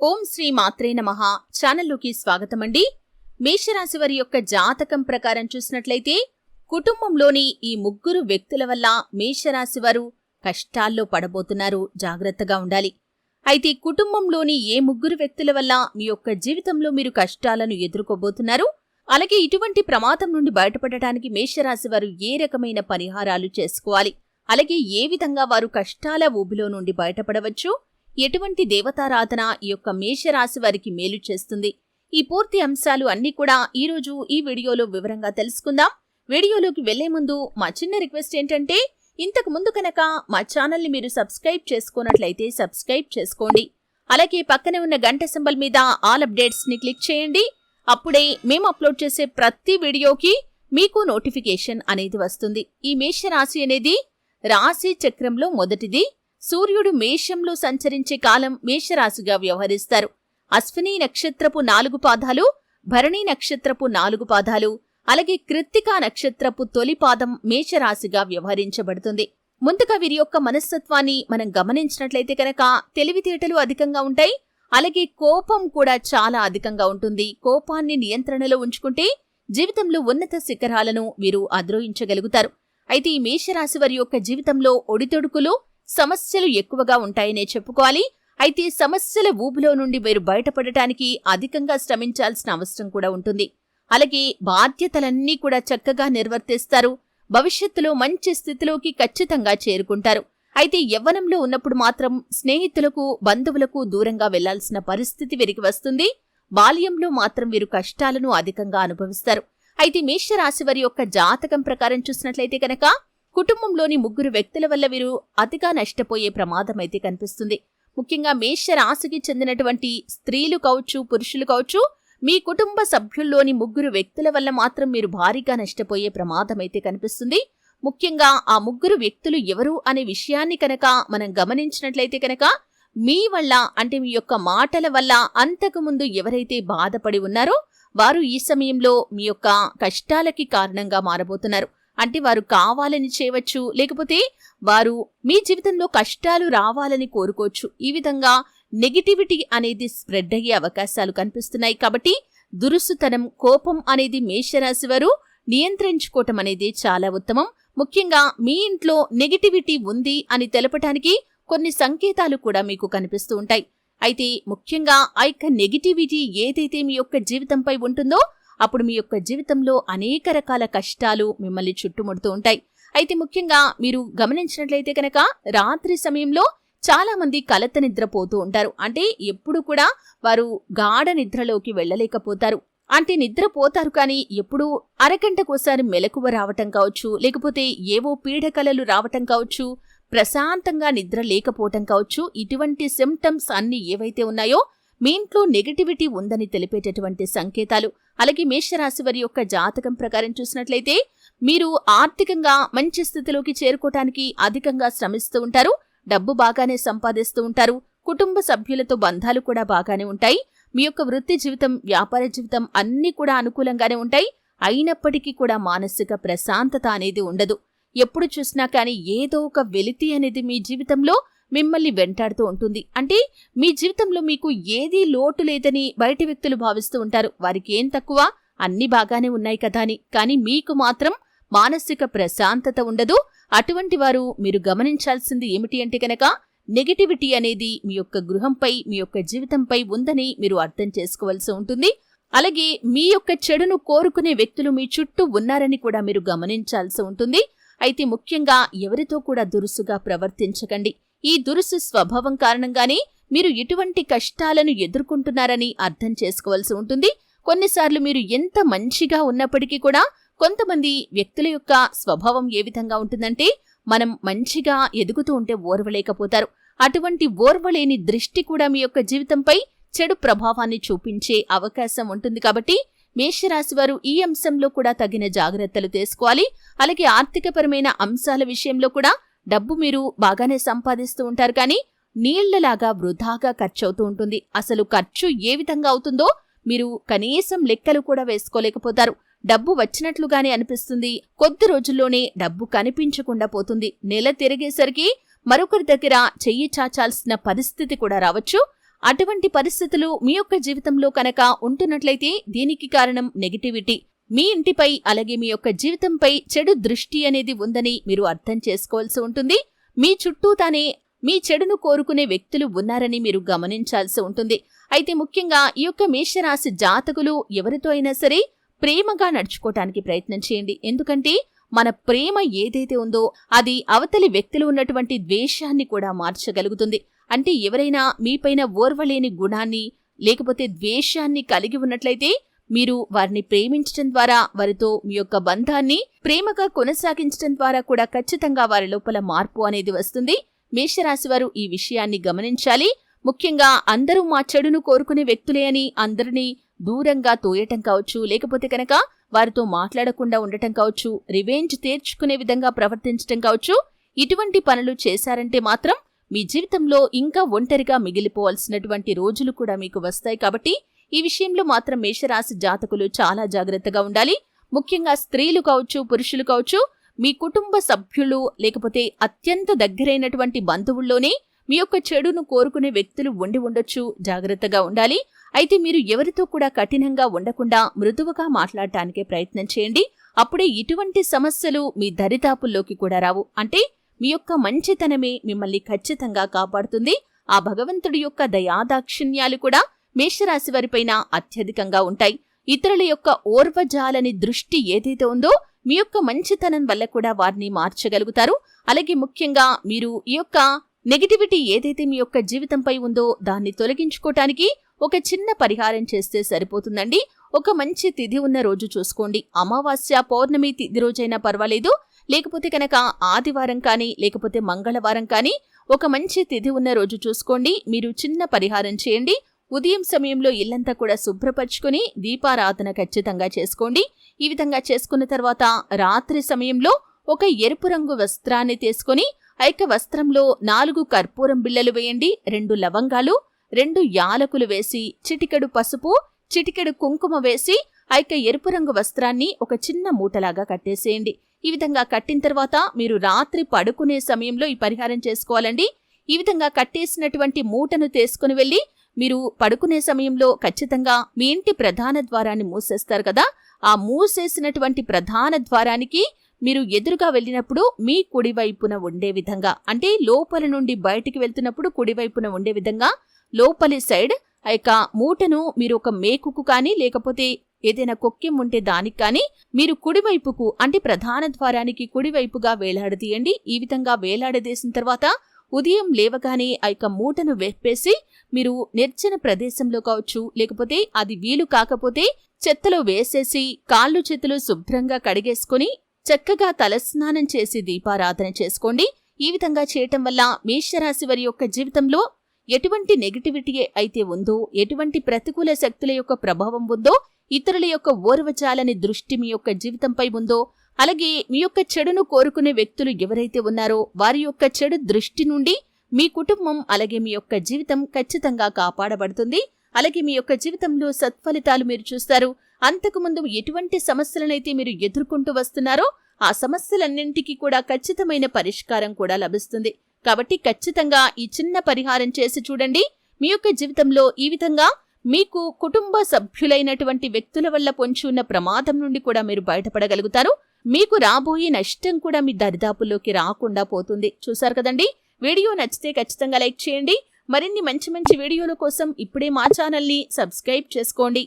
ఓం శ్రీ మాత్రే నమః. ఛానల్లోకి స్వాగతమండి. మేషరాశి వారి యొక్క జాతకం ప్రకారం చూసినట్లయితే కుటుంబంలోని ఈ ముగ్గురు వ్యక్తుల వల్ల మేషరాశి వారు కష్టాల్లో పడబోతున్నారు. జాగ్రత్తగా ఉండాలి. అయితే కుటుంబంలోని ఏ ముగ్గురు వ్యక్తుల వల్ల మీ యొక్క జీవితంలో మీరు కష్టాలను ఎదుర్కోబోతున్నారు? అలాగే ఇటువంటి ప్రమాదం నుండి బయటపడటానికి మేషరాశి వారు ఏ రకమైన పరిహారాలు చేసుకోవాలి? అలాగే ఏ విధంగా వారు కష్టాల ఊబిలో నుండి బయటపడవచ్చు? ఎటువంటి దేవతారాధన ఈ యొక్క మేషరాశి వారికి మేలు చేస్తుంది? ఈ పూర్తి అంశాలు అన్నీ కూడా ఈరోజు ఈ వీడియోలో వివరంగా తెలుసుకుందాం. వీడియోలోకి వెళ్ళే ముందు మా చిన్న రిక్వెస్ట్ ఏంటంటే ఇంతకు ముందు కనుక మా ఛానల్ని మీరు సబ్స్క్రైబ్ చేసుకున్నట్లయితే సబ్స్క్రైబ్ చేసుకోండి. అలాగే పక్కనే ఉన్న గంట సింబల్ మీద ఆల్ అప్డేట్స్ని క్లిక్ చేయండి. అప్పుడే మేము అప్లోడ్ చేసే ప్రతి వీడియోకి మీకు నోటిఫికేషన్ అనేది వస్తుంది. ఈ మేష రాశి అనేది రాశి చక్రంలో మొదటిది. సూర్యుడు మేషంలో సంచరించే కాలం మేషరాశిగా వ్యవహరిస్తారు. అశ్విని నక్షత్రపు నాలుగు పాదాలు భరణి నక్షత్రపు నాలుగు పాదాలు అలాగే కృత్తికా నక్షత్రపు తొలి పాదం మేషరాశిగా వ్యవహరించబడుతుంది. ముందుగా వీరి యొక్క మనస్తత్వాన్ని మనం గమనించినట్లయితే కనుక తెలివితేటలు అధికంగా ఉంటాయి. అలాగే కోపం కూడా చాలా అధికంగా ఉంటుంది. కోపాన్ని నియంత్రణలో ఉంచుకుంటే జీవితంలో ఉన్నత శిఖరాలను వీరు అద్రోహించగలుగుతారు అయితే ఈ మేషరాశి వారి యొక్క జీవితంలో ఒడితొడుకులు సమస్యలు ఎక్కువగా ఉంటాయనే చెప్పుకోవాలి. అయితే సమస్యల ఊబిలో నుండి మీరు బయటపడటానికి అధికంగా శ్రమించాల్సిన అవసరం కూడా ఉంటుంది. అలాగే బాధ్యతలన్నీ కూడా చక్కగా నిర్వర్తిస్తారు. భవిష్యత్తులో మంచి స్థితిలోకి ఖచ్చితంగా చేరుకుంటారు. అయితే యవ్వనంలో ఉన్నప్పుడు మాత్రం స్నేహితులకు బంధువులకు దూరంగా వెళ్ళాల్సిన పరిస్థితి వీరికి వస్తుంది. బాల్యంలో మాత్రం వీరు కష్టాలను అధికంగా అనుభవిస్తారు. అయితే మేషరాశి వారి యొక్క జాతకం ప్రకారం చూసినట్లయితే కనుక కుటుంబంలోని ముగ్గురు వ్యక్తుల వల్ల వీరు అతిగా నష్టపోయే ప్రమాదం అయితే కనిపిస్తుంది. ముఖ్యంగా మేష రాశికి చెందినటువంటి స్త్రీలు కావచ్చు పురుషులు కావచ్చు మీ కుటుంబ సభ్యుల్లోని ముగ్గురు వ్యక్తుల వల్ల మాత్రం మీరు భారీగా నష్టపోయే ప్రమాదం అయితే కనిపిస్తుంది. ముఖ్యంగా ఆ ముగ్గురు వ్యక్తులు ఎవరు అనే విషయాన్ని కనుక మనం గమనించినట్లయితే కనుక మీ వల్ల అంటే మీ యొక్క మాటల వల్ల అంతకు ముందు ఎవరైతే బాధపడి ఉన్నారో వారు ఈ సమయంలో మీ యొక్క కష్టాలకి కారణంగా మారబోతున్నారు. అంటే వారు కావాలని చేయవచ్చు లేకపోతే వారు మీ జీవితంలో కష్టాలు రావాలని కోరుకోవచ్చు. ఈ విధంగా నెగిటివిటీ అనేది స్ప్రెడ్ అయ్యే అవకాశాలు కనిపిస్తున్నాయి. కాబట్టి దురుసుతనం కోపం అనేది మేషరాశి వారు నియంత్రించుకోవటం అనేది చాలా ఉత్తమం. ముఖ్యంగా మీ ఇంట్లో నెగిటివిటీ ఉంది అని తెలపటానికి కొన్ని సంకేతాలు కూడా మీకు కనిపిస్తూ ఉంటాయి. అయితే ముఖ్యంగా ఆ యొక్క నెగిటివిటీ ఏదైతే మీ యొక్క జీవితంపై ఉంటుందో అప్పుడు మీ యొక్క జీవితంలో అనేక రకాల కష్టాలు మిమ్మల్ని చుట్టుముడుతూ ఉంటాయి. అయితే ముఖ్యంగా మీరు గమనించినట్లయితే కనుక రాత్రి సమయంలో చాలా మంది కలత నిద్రపోతూ ఉంటారు. అంటే ఎప్పుడు కూడా వారు గాఢ నిద్రలోకి వెళ్ళలేకపోతారు. అంటే నిద్రపోతారు కానీ ఎప్పుడూ అరగంటకోసారి మెలకువ రావటం కావచ్చు లేకపోతే ఏవో పీడకలలు రావటం కావచ్చు ప్రశాంతంగా నిద్ర లేకపోవటం కావచ్చు ఇటువంటి సిమ్టమ్స్ అన్ని ఏవైతే ఉన్నాయో మీ ఇంట్లో నెగటివిటీ ఉందని తెలిపేటటువంటి సంకేతాలు. అలాగే మేషరాశి వారి యొక్క జాతకం ప్రకారం చూసినట్లయితే మీరు ఆర్థికంగా మంచి స్థితిలోకి చేరుకోవటానికి అధికంగా శ్రమిస్తూ ఉంటారు డబ్బు బాగానే సంపాదిస్తూ ఉంటారు కుటుంబ సభ్యులతో బంధాలు కూడా బాగానే ఉంటాయి మీ యొక్క వృత్తి జీవితం వ్యాపార జీవితం అన్నీ కూడా అనుకూలంగానే ఉంటాయి అయినప్పటికీ కూడా మానసిక ప్రశాంతత అనేది ఉండదు. ఎప్పుడు చూసినా కానీ ఏదో ఒక వెలితి అనేది మీ జీవితంలో మిమ్మల్ని వెంటాడుతూ ఉంటుంది. అంటే మీ జీవితంలో మీకు ఏదీ లోటు లేదని బయటి వ్యక్తులు భావిస్తూ ఉంటారు. వారికి ఏం తక్కువ? అన్ని బాగానే ఉన్నాయి కదా అని. కానీ మీకు మాత్రం మానసిక ప్రశాంతత ఉండదు. అటువంటి వారు మీరు గమనించాల్సింది ఏమిటి అంటే కనుక నెగటివిటీ అనేది మీ యొక్క గృహంపై మీ యొక్క జీవితంపై ఉందని మీరు అర్థం చేసుకోవాల్సి ఉంటుంది. అలాగే మీ యొక్క చెడును కోరుకునే వ్యక్తులు మీ చుట్టూ ఉన్నారని కూడా మీరు గమనించాల్సి ఉంటుంది. అయితే ముఖ్యంగా ఎవరితో కూడా దురుసుగా ప్రవర్తించకండి. ఈ దురుసు స్వభావం కారణంగానే మీరు ఎటువంటి కష్టాలను ఎదుర్కొంటున్నారని అర్థం చేసుకోవాల్సి ఉంటుంది. కొన్నిసార్లు మీరు ఎంత మంచిగా ఉన్నప్పటికీ కూడా కొంతమంది వ్యక్తుల యొక్క స్వభావం ఏ విధంగా ఉంటుందంటే మనం మంచిగా ఎదుగుతూ ఉంటే ఓర్వలేకపోతారు. అటువంటి ఓర్వలేని దృష్టి కూడా మీ యొక్క జీవితంపై చెడు ప్రభావాన్ని చూపించే అవకాశం ఉంటుంది కాబట్టి మేషరాశి వారు ఈ అంశంలో కూడా తగిన జాగ్రత్తలు తీసుకోవాలి. అలాగే ఆర్థికపరమైన అంశాల విషయంలో కూడా డబ్బు మీరు బాగానే సంపాదిస్తూ ఉంటారు కానీ నీళ్ళలాగా వృధాగా ఖర్చవుతూ ఉంటుంది. అసలు ఖర్చు ఏ విధంగా అవుతుందో మీరు కనీసం లెక్కలు కూడా వేసుకోలేకపోతారు. డబ్బు వచ్చినట్లుగానే అనిపిస్తుంది. కొద్ది రోజుల్లోనే డబ్బు కనిపించకుండా పోతుంది. నెల తిరిగేసరికి మరొకరి దగ్గర చెయ్యి చాచాల్సిన పరిస్థితి కూడా రావచ్చు. అటువంటి పరిస్థితులు మీ యొక్క జీవితంలో కనుక ఉంటున్నట్లయితే దీనికి కారణం నెగిటివిటీ మీ ఇంటిపై అలాగే మీ యొక్క జీవితంపై చెడు దృష్టి అనేది ఉందని మీరు అర్థం చేసుకోవాల్సి ఉంటుంది. మీ చుట్టూ తానే మీ చెడును కోరుకునే వ్యక్తులు ఉన్నారని మీరు గమనించాల్సి ఉంటుంది. అయితే ముఖ్యంగా ఈ యొక్క మేషరాశి జాతకులు ఎవరితో అయినా సరే ప్రేమగా నడుచుకోవటానికి ప్రయత్నం చేయండి. ఎందుకంటే మన ప్రేమ ఏదైతే ఉందో అది అవతలి వ్యక్తులు ఉన్నటువంటి ద్వేషాన్ని కూడా మార్చగలుగుతుంది. అంటే ఎవరైనా మీపైన ఓర్వలేని గుణాన్ని లేకపోతే ద్వేషాన్ని కలిగి ఉన్నట్లయితే మీరు వారిని ప్రేమించడం ద్వారా వారితో మీ యొక్క బంధాన్ని ప్రేమగా కొనసాగించడం ద్వారా కూడా ఖచ్చితంగా వారి లోపల మార్పు అనేది వస్తుంది. మేషరాశి వారు ఈ విషయాన్ని గమనించాలి. ముఖ్యంగా అందరూ మా చెడును కోరుకునే వ్యక్తులే అని అందరినీ దూరంగా తోయటం కావచ్చు లేకపోతే కనుక వారితో మాట్లాడకుండా ఉండటం కావచ్చు రివెంజ్ తీర్చుకునే విధంగా ప్రవర్తించటం కావచ్చు. ఇటువంటి పనులు చేశారంటే మాత్రం మీ జీవితంలో ఇంకా ఒంటరిగా మిగిలిపోవాల్సినటువంటి రోజులు కూడా మీకు వస్తాయి కాబట్టి ఈ విషయంలో మాత్రం మేషరాశి జాతకులు చాలా జాగ్రత్తగా ఉండాలి. ముఖ్యంగా స్త్రీలు కావచ్చు పురుషులు కావచ్చు మీ కుటుంబ సభ్యులు లేకపోతే అత్యంత దగ్గరైనటువంటి బంధువుల్లోనే మీ యొక్క చెడును కోరుకునే వ్యక్తులు ఉండి ఉండొచ్చు జాగ్రత్తగా ఉండాలి. అయితే మీరు ఎవరితో కూడా కఠినంగా ఉండకుండా మృదువుగా మాట్లాడటానికే ప్రయత్నం చేయండి. అప్పుడే ఇటువంటి సమస్యలు మీ దరిదాపుల్లోకి కూడా రావు. అంటే మీ యొక్క మంచితనమే మిమ్మల్ని ఖచ్చితంగా కాపాడుతుంది. ఆ భగవంతుడి యొక్క దయాదాక్షిణ్యాలు కూడా మేషరాశి వారిపైన అత్యధికంగా ఉంటాయి. ఇతరుల యొక్క ఓర్వజాలని దృష్టి ఏదైతే ఉందో మీ యొక్క మంచితనం వల్ల కూడా వారిని మార్చగలుగుతారు. అలాగే ముఖ్యంగా మీరు ఈ యొక్క నెగిటివిటీ ఏదైతే మీ యొక్క జీవితంపై ఉందో దాన్ని తొలగించుకోవటానికి ఒక చిన్న పరిహారం చేస్తే సరిపోతుందండి. ఒక మంచి తిథి ఉన్న రోజు చూసుకోండి. అమావాస్య పౌర్ణమి తిథి రోజైనా పర్వాలేదు. లేకపోతే కనుక ఆదివారం కానీ లేకపోతే మంగళవారం కానీ ఒక మంచి తిథి ఉన్న రోజు చూసుకోండి. మీరు చిన్న పరిహారం చేయండి. ఉదయం సమయంలో ఇల్లంతా కూడా శుభ్రపరుచుకుని దీపారాధన ఖచ్చితంగా చేసుకోండి. ఈ విధంగా చేసుకున్న తర్వాత రాత్రి సమయంలో ఒక ఎరుపు రంగు వస్త్రాన్ని తీసుకొని ఆ యొక్క వస్త్రంలో నాలుగు కర్పూరం బిళ్ళలు వేయండి. రెండు లవంగాలు రెండు యాలకులు వేసి చిటికెడు పసుపు చిటికెడు కుంకుమ వేసి ఆ యొక్క ఎరుపు రంగు వస్త్రాన్ని ఒక చిన్న మూటలాగా కట్టేసేయండి. ఈ విధంగా కట్టిన తర్వాత మీరు రాత్రి పడుకునే సమయంలో ఈ పరిహారం చేసుకోవాలండి. ఈ విధంగా కట్టేసినటువంటి మూటను తీసుకుని వెళ్ళి మీరు పడుకునే సమయంలో ఖచ్చితంగా మీ ఇంటి ప్రధాన ద్వారాన్ని మూసేస్తారు కదా? ఆ మూసేసినటువంటి ప్రధాన ద్వారానికి మీరు ఎదురుగా వెళ్ళినప్పుడు మీ కుడివైపున ఉండే విధంగా అంటే లోపల నుండి బయటికి వెళ్తున్నప్పుడు కుడివైపున ఉండే విధంగా లోపలి సైడ్ ఆ యొక్క మూటను మీరు ఒక మేకుకు కానీ లేకపోతే ఏదైనా కొక్కెం ఉంటే దానికి కానీ మీరు కుడివైపుకు అంటే ప్రధాన ద్వారానికి కుడివైపుగా వేలాడదీయండి. ఈ విధంగా వేలాడదీసిన తర్వాత ఉదయం లేవగానే ఆ యొక్క మూటను వెప్పేసి మీరు నిర్జన ప్రదేశంలో కావచ్చు లేకపోతే అది వీలు కాకపోతే చెత్తలో వేసేసి కాళ్ళు చేతులు శుభ్రంగా కడిగేసుకుని చక్కగా తలస్నానం చేసి దీపారాధన చేసుకోండి. ఈ విధంగా చేయటం వల్ల మేషరాశి వారి యొక్క జీవితంలో ఎటువంటి నెగిటివిటీ అయితే ఉందో ఎటువంటి ప్రతికూల శక్తుల యొక్క ప్రభావం ఉందో ఇతరుల యొక్క ఓర్వచాలని దృష్టి మీ యొక్క జీవితంపై ఉందో అలాగే మీ యొక్క చెడును కోరుకునే వ్యక్తులు ఎవరైతే ఉన్నారో వారి యొక్క చెడు దృష్టి నుండి మీ కుటుంబం అలాగే మీ యొక్క జీవితం ఖచ్చితంగా కాపాడబడుతుంది. అలాగే మీ యొక్క జీవితంలో సత్ఫలితాలు మీరు చూస్తారు. అంతకుముందు ఎటువంటి సమస్యలనైతే మీరు ఎదుర్కొంటూ వస్తున్నారో ఆ సమస్యలన్నింటికీ కూడా ఖచ్చితమైన పరిష్కారం కూడా లభిస్తుంది. కాబట్టి ఖచ్చితంగా ఈ చిన్న పరిహారం చేసి చూడండి. మీ యొక్క జీవితంలో ఈ విధంగా మీకు కుటుంబ సభ్యులైనటువంటి వ్యక్తుల వల్ల పొంచి ఉన్న ప్రమాదం నుండి కూడా మీరు బయటపడగలుగుతారు. మీకు రాబోయే నష్టం కూడా మీ దరిదాపుల్లోకి రాకుండా పోతుంది. చూసారు కదండి? వీడియో నచ్చితే ఖచ్చితంగా లైక్ చేయండి. మరిన్ని మంచి మంచి వీడియోల కోసం ఇప్పుడే మా ఛానల్ని సబ్స్క్రైబ్ చేసుకోండి.